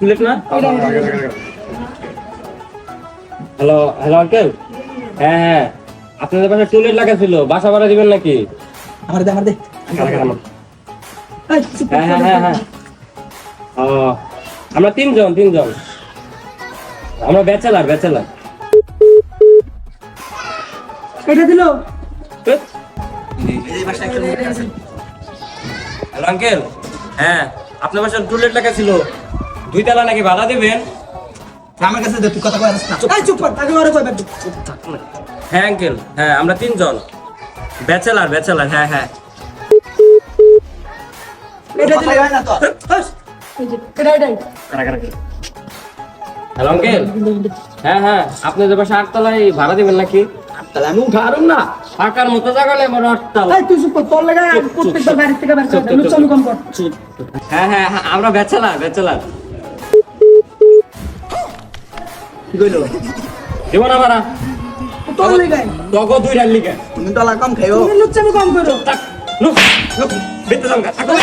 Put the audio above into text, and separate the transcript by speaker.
Speaker 1: To-let না? Hello hello uncle হ্যাঁ হ্যাঁ। আপনাদের পাশে টুলেট লাগা ছিল বাসা ভাড়া দিবেন নাকি?
Speaker 2: আমার দে আমার দে।
Speaker 1: হ্যাঁ হ্যাঁ হ্যাঁ হ্যাঁ। ও আমরা তিনজন তিনজন। আমরা ব্যাচেলার ব্যাচেলার।
Speaker 2: এটা দিল।
Speaker 1: হ্যালো আঙ্কেল হ্যাঁ আপনার বাসার টুলেট লাগা ছিল দুই তালা নাকি ভাড়া দিবেন
Speaker 2: আমার কাছে তুই কথা কয় না চুপ কর আগে ওরে কয়
Speaker 1: হ্যাঁ আঙ্কেল হ্যাঁ আমরা তিনজন ব্যাচেলার ব্যাচেলার হ্যাঁ হ্যাঁ
Speaker 2: এটা দিল যে, এটা
Speaker 1: হ্যালো আঙ্কেল হ্যাঁ হ্যাঁ আপনাদের বাসা আটতলায় ভাড়া দিবেন নাকি
Speaker 3: তাহলে আমি উঠারুম না
Speaker 1: ফাঁকার মতো জায়গা নেই আমার আটতলা
Speaker 2: তুই চুপ তোর লাগা প্রত্যেকবার বাড়ি থেকে বের করে দেয় কম কর
Speaker 1: হ্যাঁ হ্যাঁ হ্যাঁ, আমরা ব্যাচেলার ব্যাচেলার
Speaker 3: কি কইলো
Speaker 1: দেবো না ভাড়া
Speaker 2: তোর লাগাই
Speaker 1: দুই
Speaker 3: তুমি তলা কম খাইও।
Speaker 2: লুচ্চামি কম করো।
Speaker 1: লুক লুক বেতে গা থাকো।